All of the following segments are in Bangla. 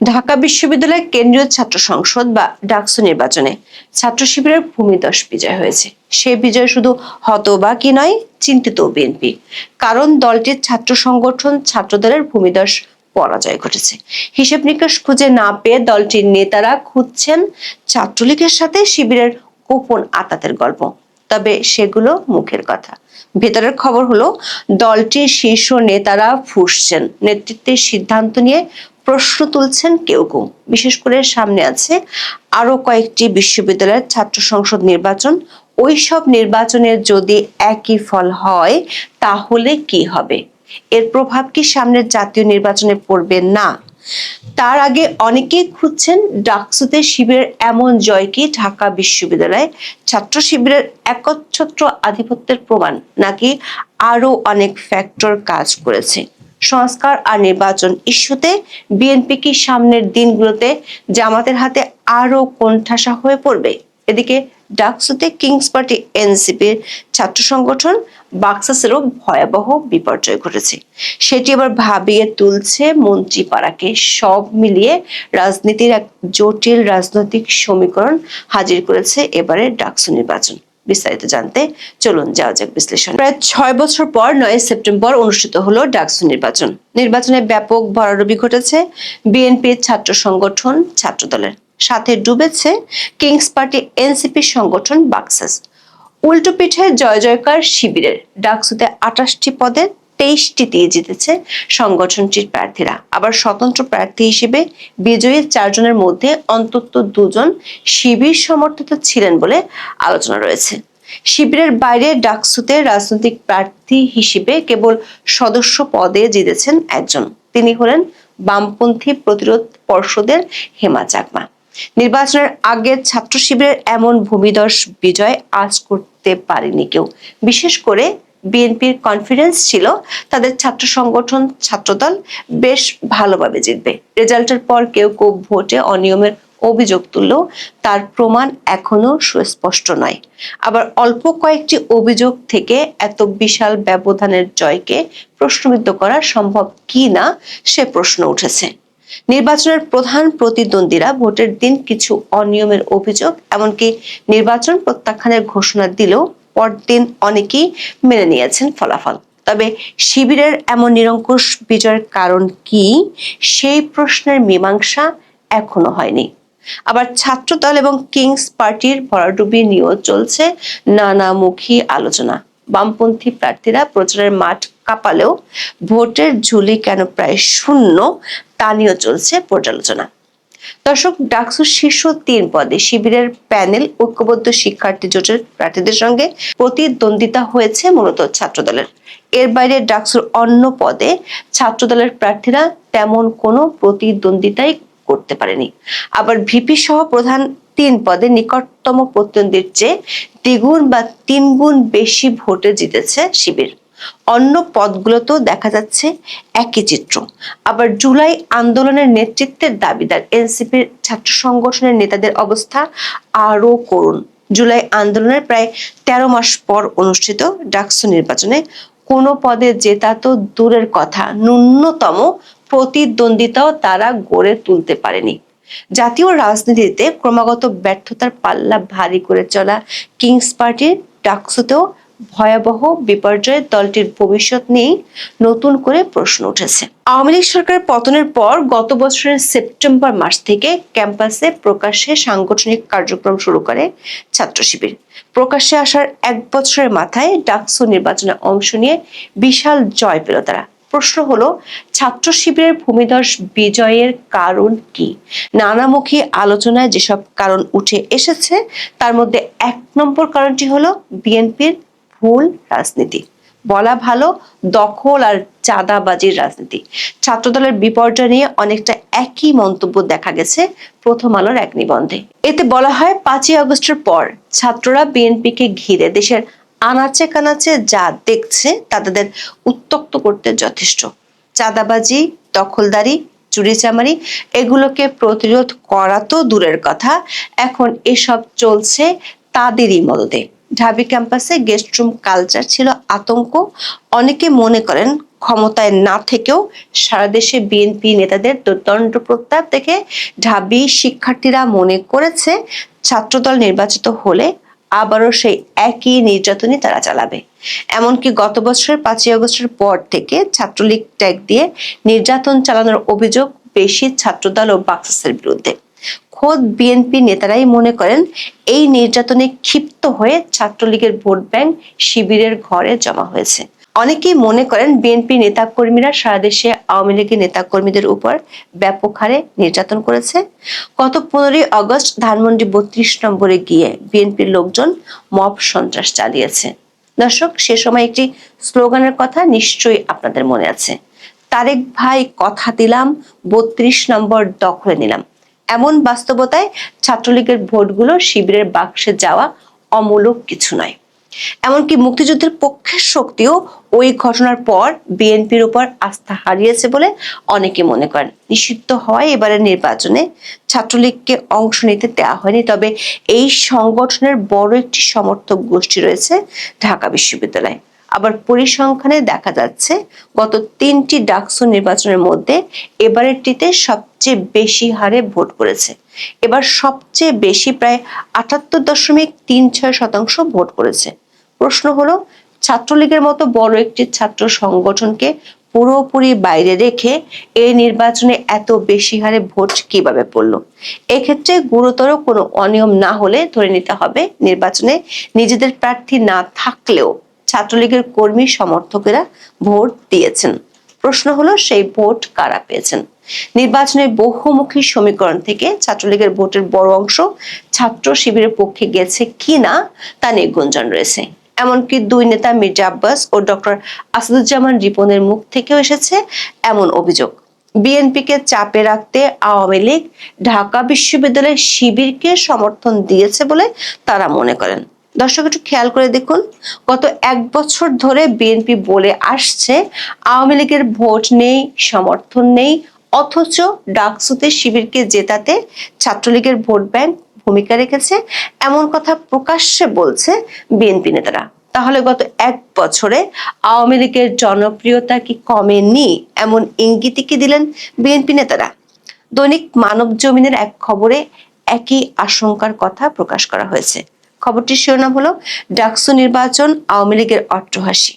ঢাকা বিশ্ববিদ্যালয় কেন্দ্রীয় ছাত্র সংসদ বা ডাকসু নির্বাচনে ছাত্র শিবিরের ভূমিদশ বিজয় হয়েছে। সে বিজয় শুধু হতবাকি নয়, চিন্তিত বিএনপি। কারণ দলটির ছাত্র সংগঠন ছাত্রদলের ভূমিদশ পরাজয় ঘটেছে। হিসেব নিকাশ খুঁজে না পেয়ে দলটির নেতারা খুঁজছেন ছাত্রলীগের সাথে শিবিরের গোপন আতাতের গল্প। তবে সেগুলো মুখের কথা। ভেতরের খবর হলো, দলটির শীর্ষ নেতারা ফুসছেন। নেতৃত্বের সিদ্ধান্ত নিয়ে প্রশ্ন তুলছেন কেউ কেউ। বিশেষ করে সামনে আছে আরও কয়েকটি বিশ্ববিদ্যালয়ের ছাত্র সংসদ নির্বাচন। ওই সব নির্বাচনের যদি একই ফল হয়, তাহলে কি হবে? এর প্রভাব কি সামনের জাতীয় নির্বাচনে পড়বে? না। তার আগে অনেকেই খুঁজছেন ডাকসুতে শিবিরের এমন জয় কি ঢাকা বিশ্ববিদ্যালয়ে ছাত্র শিবিরের একচ্ছত্র আধিপত্যের প্রমাণ, নাকি আরও অনেক ফ্যাক্টর কাজ করেছে? সংস্কার আর নির্বাচন ইস্যুতে বিএনপি কি সামনের দিনগুলোতে জামাতের হাতে আরও কোণঠাসা হয়ে পড়বে? এদিকে ডাকসুতে কিংস পার্টি এনসিপির ছাত্র সংগঠন বাক্সাসেরও ভয়াবহ বিপর্যয় ঘটেছে। সেটি আবার ভাবিয়ে তুলছে মন্ত্রীপাড়াকে সব মিলিয়ে রাজনীতির এক জটিল রাজনৈতিক সমীকরণ হাজির করেছে এবারে ডাকসু নির্বাচন। বিস্তারিত জানতে চলুন যাওয়া যাক বিশ্লেষণ। প্রায় ছয় বছর পর নয় সেপ্টেম্বর অনুষ্ঠিত হলো ডাকসু নির্বাচন। নির্বাচনে ব্যাপক ভরাডুবি ঘটেছে বিএনপির ছাত্র সংগঠন ছাত্রদলের। সাথে ডুবেছে কিংস পার্টি এনসিপি সংগঠন বাক্সাস। উল্টো পিঠে জয় জয়কার শিবিরের। ডাকসুতে আঠাশটি পদে তেইশটি দিয়ে জিতেছে সংগঠনটির প্রার্থীরা। আবার স্বতন্ত্র প্রার্থী হিসেবে বিজয়ী চারজনের মধ্যে অন্তত দুজন শিবির সমর্থিত ছিলেন বলে আলোচনা রয়েছে। শিবিরের বাইরে ডাকসুতে রাজনৈতিক প্রার্থী হিসেবে কেবল সদস্য পদে জিতেছেন একজন। তিনি হলেন বামপন্থী প্রতিরোধ পর্ষদের হেমা চাকমা। নির্বাচনের আগে ছাত্র শিবিরের এমন ভূমিদশ বিজয় আজ করতে পারেনি কেউ। বিশেষ করে বিএনপির কনফিডেন্স ছিল, তাদের ছাত্র সংগঠন, ছাত্রদল বেশ ভালোভাবে জিতবে। রেজাল্টের পর কেউ কেউ ভোটে অনিয়মের অভিযোগ তুললেও তার প্রমাণ এখনও সুস্পষ্ট নয়। আবার অল্প কয়েকটি অভিযোগ থেকে এত বিশাল ব্যবধানের জয়কে প্রশ্নবিদ্ধ করা সম্ভব কি না, সে প্রশ্ন উঠেছে। নির্বাচনের প্রধান প্রতিদ্বন্দ্বীরা ভোটের দিন কিছু অনিয়মের অভিযোগ, এমনকি নির্বাচন প্রত্যাখ্যানের ঘোষণা দিলেও পরদিন অনেকেই মেনে নিয়েছেন ফলাফল। তবে শিবিরের এমন নিরঙ্কুশ বিজয়ের কারণ কি? সেই প্রশ্নের মীমাংসা এখনও হয়নি। আবার ছাত্রদল এবং কিংস পার্টির ভরাডুবি নিয়েও চলছে নানামুখী আলোচনা। বামপন্থী প্রার্থীরা প্রচারের মাঠ কাঁপালেও ভোটের ঝুলি কেন প্রায় শূন্য, তা নিয়েও চলছে পর্যালোচনা। দর্শক, ডাকসুর শীর্ষ তিন পদে শিবিরের প্যানেল ঐক্যবদ্ধ শিক্ষার্থী জোটের প্রার্থীদের সঙ্গে প্রতিদ্বন্দ্বিতা হয়েছে মূলত ছাত্রদলের। এর বাইরে ডাকসুর অন্য পদে ছাত্রদলের প্রার্থীরা তেমন কোনো প্রতিদ্বন্দ্বিতাই করতে পারেনি। আবার ভিপি সহ প্রধান তিন পদে নিকটতম প্রতিদ্বন্দ্বীর চেয়ে দ্বিগুণ বা তিনগুণ বেশি ভোটে জিতেছে শিবির। অন্য পদগুলোতেও দেখা যাচ্ছে একই চিত্র। আবার জুলাই আন্দোলনের নেতৃত্বের দাবিদার এনসিপির ছাত্র সংগঠনের নেতাদের অবস্থা আরও করুণ। জুলাই আন্দোলনের প্রায় তেরো মাস পর অনুষ্ঠিত ডাকসু নির্বাচনে কোনো পদে জেতা তো দূরের কথা, ন্যূনতম প্রতিদ্বন্দ্বিতাও তারা গড়ে তুলতে পারেনি। জাতীয় রাজনীতিতে ক্রমাগত ব্যর্থতার পাল্লা ভারী করে চলা কিংস পার্টির ডাকসুতেও ভয়াবহ বিপর্যয়ে দলটির ভবিষ্যৎ নিয়ে নতুন করে প্রশ্ন উঠেছে। আওয়ামী লীগ সরকারের পতনের পর গত বছরের সেপ্টেম্বর মাস থেকে ক্যাম্পাসে প্রকাশ্যে সাংগঠনিক কার্যক্রম শুরু করে ছাত্র শিবির। প্রকাশ্যে আসার এক বছরের মাথায় ডাকসু নির্বাচনে অংশ নিয়ে বিশাল জয় পেল তারা। প্রশ্ন হলো, ছাত্র শিবিরের ভূমিধস বিজয়ের কারণ কি? নানামুখী আলোচনায় যেসব কারণ উঠে এসেছে, তার মধ্যে এক নম্বর কারণটি হলো বিএনপির ভুল রাজনীতি। বলা ভালো, দখল আর চাঁদাবাজির রাজনীতি। ছাত্রদলের বিপর্যয় নিয়ে অনেকটা একই মন্তব্য দেখা গেছে প্রথম আলোর এক নিবন্ধে। এতে বলা হয়, পাঁচই আগস্টের পর ছাত্ররা বিএনপিকে ঘিরে দেশের আনাচে কানাচে যা দেখছে তা তাদের উত্তক্ত করতে যথেষ্ট। চাঁদাবাজি, দখলদারি, চুরিচামারি, এগুলোকে প্রতিরোধ করা তো দূরের কথা, এখন এসব চলছে তাদেরই মদদে ঢাবি ক্যাম্পাসে গেস্ট রুম কালচার ছিল আতঙ্ক। অনেকে মনে করেন ক্ষমতায় না থেকেও সারা দেশে বিএনপি নেতাদের দুর্দণ্ড প্রত্যাপ দেখে ঢাবি শিক্ষার্থীরা মনে করেছে ছাত্রদল নির্বাচিত হলে আবারও সেই একই নির্যাতনই তারা চালাবে। এমনকি গত বছরের পাঁচই আগস্টের পর থেকে ছাত্রলীগ ট্যাগ দিয়ে নির্যাতন চালানোর অভিযোগ বেশি ছাত্রদল ও বাক্সাসের বিরুদ্ধে। খোদ বিএনপি নেতারাই মনে করেন, এই নির্যাতনে ক্ষিপ্ত হয়ে ছাত্রলীগের ভোট ব্যাংক শিবিরের ঘরে জমা হয়েছে। অনেকেই মনে করেন বিএনপি নেতাকর্মীরা সারা দেশে আওয়ামী লীগের নেতাকর্মীদের উপর ব্যাপক হারে নির্যাতন করেছে। গত পনেরোই আগস্ট ধানমন্ডি বত্রিশ নম্বরে গিয়ে বিএনপির লোকজন মব সন্ত্রাস চালিয়েছে। দর্শক, সে সময় একটি স্লোগানের কথা নিশ্চয়ই আপনাদের মনে আছে। তারেক ভাই, কথা দিলাম, বত্রিশ নম্বর দখলে নিলাম। এমন বাস্তবতায় ছাত্রলীগের ভোটগুলো শিবিরের বাক্সে যাওয়া অমূলক কিছু নয়। এমনকি মুক্তিযুদ্ধের পক্ষের শক্তিও ওই ঘটনার পর বিএনপির উপর আস্থা হারিয়েছে বলে অনেকে মনে করেন। নিষিদ্ধ হওয়ায় এবারের নির্বাচনে। ছাত্রলীগকে অংশ নিতে দেওয়া হয়নি, তবে এই সংগঠনের বড় একটি সমর্থক গোষ্ঠী রয়েছে ঢাকা বিশ্ববিদ্যালয়। আবার পরিসংখ্যানে দেখা যাচ্ছে গত তিনটি ডাকসু নির্বাচনের মধ্যে এবারেরটিতে সবচেয়ে বেশি হারে ভোট করেছে। এবার সবচেয়ে বেশি প্রায় আটাত্তর দশমিক তিন ছয় শতাংশ ভোট করেছে। প্রশ্ন হলো, ছাত্রলীগের মতো বড় একটি ছাত্র সংগঠনকে পুরোপুরি বাইরে রেখে এই নির্বাচনে এত বেশি হারে ভোট কীভাবে পড়ল? এক্ষেত্রে গুরুতর কোনো অনিয়ম না হলে ধরে নিতে হবে, নির্বাচনে নিজেদের প্রার্থী না থাকলেও ছাত্রলীগের কর্মী সমর্থকেরা ভোট দিয়েছেন। প্রশ্ন হলো, সেই ভোট কারা পেয়েছেন? নির্বাচনের বহুমুখী সমীকরণ থেকে ছাত্রলীগের ভোটের বড় অংশ ছাত্র শিবিরের পক্ষে গেছে কি না, তা নিয়ে গুঞ্জন রয়েছে। এমনকি দুই নেতা মির্জা আব্বাস ও ডক্টর আসাদুজ্জামান রিপনের মুখ থেকেও এসেছে এমন অভিযোগ। বিএনপিকে চাপে রাখতে আওয়ামী লীগ ঢাকা বিশ্ববিদ্যালয়ের শিবিরকে সমর্থন দিয়েছে বলে তারা মনে করেন। দর্শক, একটু খেয়াল করে দেখুন, গত এক বছর ধরে বিএনপি বলে আসছে, আওয়ামী লীগের ভোট নেই, সমর্থন নেই, অথচ ডাকসুতে শিবিরকে জেতাতে ছাত্রলীগের ভোট ব্যাংক ভূমিকা রেখেছে, এমন কথা প্রকাশ্যে বলছে বিএনপি নেতারা। তাহলে গত এক বছরে আওয়ামী লীগের জনপ্রিয়তা কি কমেনি, এমন ইঙ্গিতই কি দিলেন বিএনপি নেতারা? দৈনিক মানব জমিনের এক খবরে একই আশঙ্কার কথা প্রকাশ করা হয়েছে। খবরটির শিরোনাম হলো, ডাকসু নির্বাচন আওয়ামী লীগের অট্টহাসি।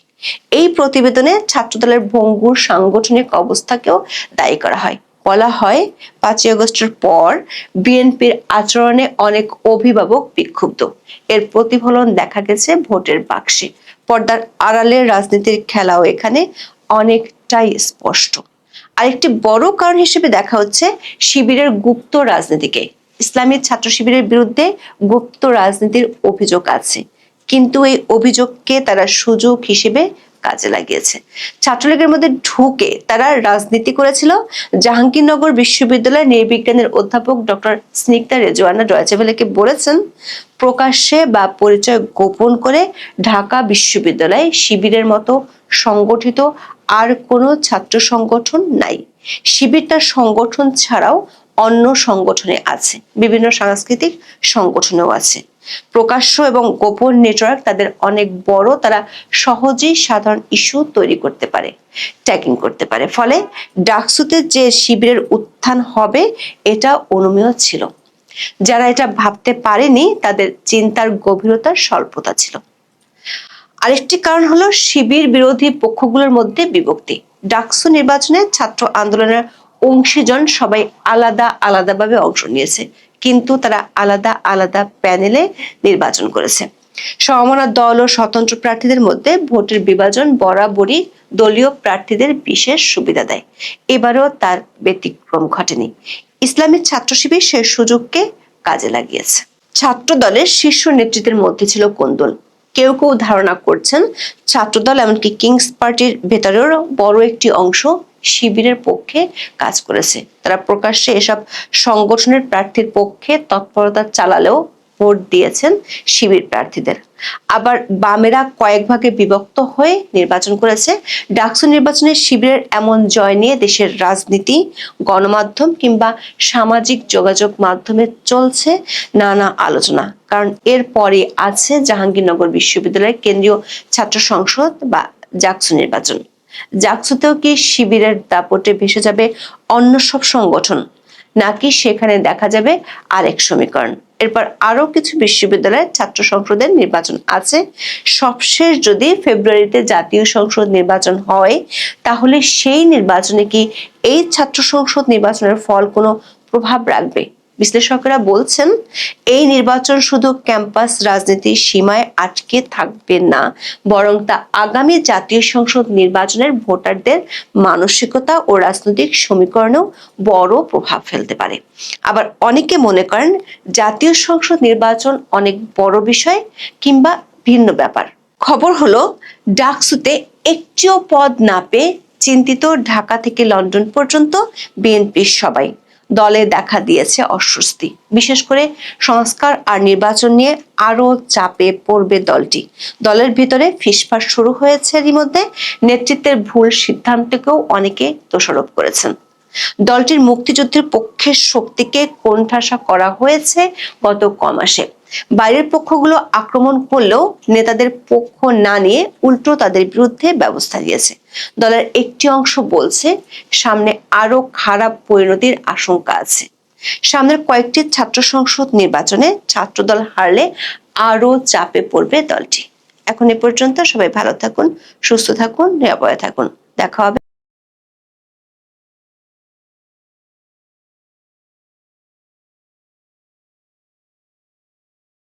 এই প্রতিবেদনে ছাত্রদলের ভঙ্গুর সাংগঠনিক অবস্থাকেও দায়ী করা হয়। বলা হয়, পাঁচই আগস্টের পর বিএনপির আচরণে অনেক অভিভাবক বিক্ষুব্ধ। এর প্রতিফলন দেখা গেছে ভোটের বাক্সে। পর্দার আড়ালের রাজনীতির খেলাও এখানে অনেকটাই স্পষ্ট। আরেকটি বড় কারণ হিসেবে দেখা হচ্ছে শিবিরের গুপ্ত রাজনীতিকে। ইসলামী ছাত্র শিবিরের বিরুদ্ধে গুপ্ত রাজনীতির অভিযোগ আছে। কিন্তু এই অভিযোগকে তারা সুযোগ হিসেবে কাজে লাগিয়েছে। ছাত্রলীগের মধ্যে ঢুকে তারা রাজনীতি করেছিল। জাহাঙ্গীরনগর বিশ্ববিদ্যালয়ের নৃবিজ্ঞানের অধ্যাপক ডক্টর স্নিগ্ধা রেজওয়ানা ডয়চেভেলেকে বলেছেন, প্রকাশ্যে বা পরিচয় গোপন করে ঢাকা বিশ্ববিদ্যালয়ে শিবিরের মতো সংগঠিত আর কোনো ছাত্র সংগঠন নাই। শিবির তার সংগঠন ছাড়াও অন্য সংগঠনে আছে, বিভিন্ন সাংস্কৃতিক সংগঠনেও আছে। প্রকাশ্য এবং গোপন নেটওয়ার্ক তাদের অনেক বড়, তারা সহজেই সাধারণ ইস্যু তৈরি করতে পারে ট্যাগিং করতে পারে। ফলে ডাকসুতে যে শিবিরের উত্থান হবে, এটা অনুমেয় ছিল। যারা এটা ভাবতে পারেনি, তাদের চিন্তার গভীরতার স্বল্পতা ছিল। আরেকটি কারণ হলো শিবির বিরোধী পক্ষগুলোর মধ্যে বিভক্তি। ডাকসু নির্বাচনে ছাত্র আন্দোলনের অংশীজন সবাই আলাদা আলাদাভাবে অংশ নিয়েছে, কিন্তু তারা আলাদা আলাদা প্যানেলে নির্বাচন করেছে। সমমনা দল ও স্বতন্ত্র প্রার্থীদের মধ্যে ভোটের বিভাজন বরাবরই দলীয় প্রার্থীদের বিশেষ সুবিধা দেয়। এবারও তার ব্যতিক্রম ঘটেনি। ইসলামী ছাত্র শিবির সে সুযোগকে কাজে লাগিয়েছে। ছাত্র দলের শীর্ষ নেতৃত্বের মধ্যে ছিল কোন্দল কেউ কেউ ধারণা করছেন ছাত্রদল এমনকি কিংস পার্টির ভেতরেও বড় একটি অংশ শিবিরের পক্ষে কাজ করেছে। তারা প্রকাশ্যে এসব সংগঠনের প্রার্থীর পক্ষে তৎপরতা চালালেও ভোট দিয়েছেন শিবির প্রার্থীদের। আবার বামেরা কয়েক ভাগে বিভক্ত হয়ে নির্বাচন করেছে। ডাকসু নির্বাচনে শিবিরের এমন জয় নিয়ে দেশের রাজনীতি, গণমাধ্যম কিংবা সামাজিক যোগাযোগ মাধ্যমে চলছে নানা আলোচনা। কারণ এর পরে আছে জাহাঙ্গীরনগর বিশ্ববিদ্যালয়ের কেন্দ্রীয় ছাত্র সংসদ বা জাকসু নির্বাচন। জাকসুতেও কি শিবিরের দাপটে ভেসে যাবে অন্য সব সংগঠন? নাকি সেখানে দেখা যাবে আরেক সমীকরণ? এরপর আরও কিছু বিশ্ববিদ্যালয়ের ছাত্র সংসদের নির্বাচন আছে। সবশেষ যদি ফেব্রুয়ারিতে জাতীয় সংসদ নির্বাচন হয়, তাহলে সেই নির্বাচনে কি এই ছাত্র সংসদ নির্বাচনের ফল কোনো প্রভাব রাখবে? বিশ্লেষকরা বলছেন, এই নির্বাচন শুধু ক্যাম্পাস রাজনীতির সীমায় আটকে থাকবে না, বরং তা আগামী জাতীয় সংসদ নির্বাচনের ভোটারদের মানসিকতা ও রাজনৈতিক সমীকরণেও বড় প্রভাব ফেলতে পারে। আবার অনেকে মনে করেন, জাতীয় সংসদ নির্বাচন অনেক বড় বিষয় কিংবা ভিন্ন ব্যাপার। খবর হলো, ডাকসুতে একটিও পদ না পেয়ে চিন্তিত ঢাকা থেকে লন্ডন পর্যন্ত বিএনপির সবাই। দলে দেখা দিয়েছে অস্বস্তি। বিশেষ করে সংস্কার আর নির্বাচন নিয়ে আরও চাপে পড়বে দলটি। দলের ভিতরে ফিসফাস শুরু হয়েছে এরই মধ্যে নেতৃত্বের ভুল সিদ্ধান্তকেও অনেকে দোষারোপ করেছেন। দলটির মুক্তিযুদ্ধের পক্ষের শক্তিকে কোণঠাসা করা হয়েছে গত কমাসে। বাইরের পক্ষগুলো আক্রমণ করলেও নেতাদের পক্ষ না নিয়ে উল্টো তাদের বিরুদ্ধে ব্যবস্থা নিয়েছে। দলের একটি অংশ বলছে, সামনে আরও খারাপ পরিণতির আশঙ্কা আছে। সামনের কয়েকটি ছাত্র সংসদ নির্বাচনে ছাত্রদল হারলে আরও চাপে পড়বে দলটি। এখন এ পর্যন্ত সবাই ভালো থাকুন, সুস্থ থাকুন, নিরাপদে থাকুন। দেখা হবে।